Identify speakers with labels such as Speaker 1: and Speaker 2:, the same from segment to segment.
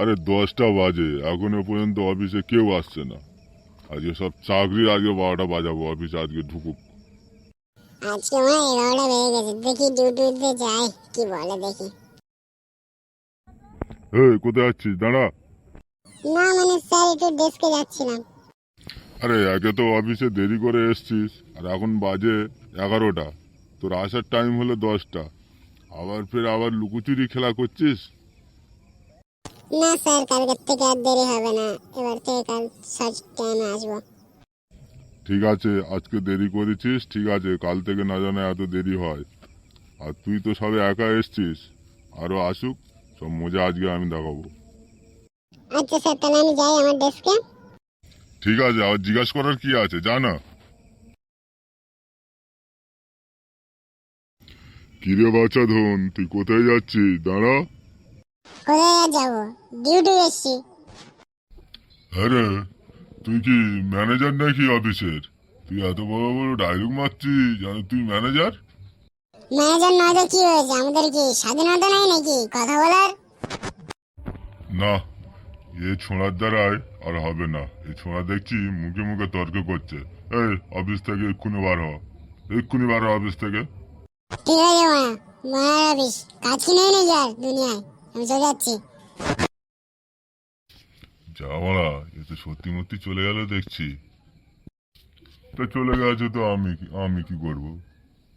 Speaker 1: আরে দশটা বাজে এখনও পর্যন্ত অফিসে কেউ আসছে না। আজকে সব চাকরির আজকে বারোটা বাজাবো অফিসে আজকে ঢুকুক।
Speaker 2: আজকে এগারোটা বেজে গেছে দেখি ডিউটিতে যাই কি বলে দেখি।
Speaker 1: এই কোথায় যাচ্ছিস? দাঁড়া।
Speaker 2: না মানে স্যার একটু ডেস্কে যাচ্ছিলাম।
Speaker 1: আরে একে তো অফিসে দেরি করে এসছিস আর এখন বাজে এগারোটা। তোর আসার টাইম হলো দশটা। আবার ফের আবার লুকোচুরি খেলা করছিস?
Speaker 2: না স্যার কালকের থেকে আর দেরি হবে না। এবার থেকে কাল টাইমে আসব?
Speaker 1: ঠিক আছে আজকে দেরি করেছিস ঠিক আছে কাল থেকে না জানা এত দেরি হয়। আর তুই তো সবে একা এসছিস আরও আসুক সব মজা আজকে আমি দেখাবো।
Speaker 2: আচ্ছা স্যার তাহলে আমি যাই আমার ডেস্কে।
Speaker 1: ঠিক আছে আর জিজ্ঞাসা করার কি আছে জানা? কিরে বাচ্চা ধন তুই কোথায় যাচ্ছিস? দাঁড়া।
Speaker 2: কোথায় আর ডিউটি এসছি।
Speaker 1: আরে তুই কি ম্যানেজার নাকি অফিসের? তুই এত বড় বড় ডায়লগ মারছিস জানো তুই ম্যানেজার
Speaker 2: ম্যানেজার কি হয়েছে? আমাদের কি স্বাধীনতা নাই নাকি? কথা বলার?
Speaker 1: না এ ছোঁড়ার দ্বারায় আর হবে না। এই ছোঁড়া দেখছি মুখে মুখে তর্ক করছে। এই অফিস থেকে এক্ষুনি বার হ। এক্ষুনি বার হ অফিস থেকে।
Speaker 2: ঠিক আছে মা। মায়ের অফিস। কাজ কি নেই নাকি আর দুনিয়ায়? আমি চলে
Speaker 1: এ তো সত্যি মত্যি চলে গেল দেখছি। তা চলে গেছে তো আমি কি- আমি কি করব?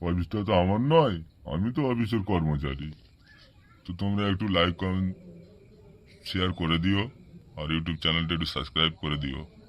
Speaker 1: অফিসটা তো আমার নয়, আমি তো অফিসের কর্মচারী। তো তোমরা একটু লাইক কমেন্ট শেয়ার করে দিও, আর ইউটিউব চ্যানেলটা একটু সাবস্ক্রাইব করে দিও।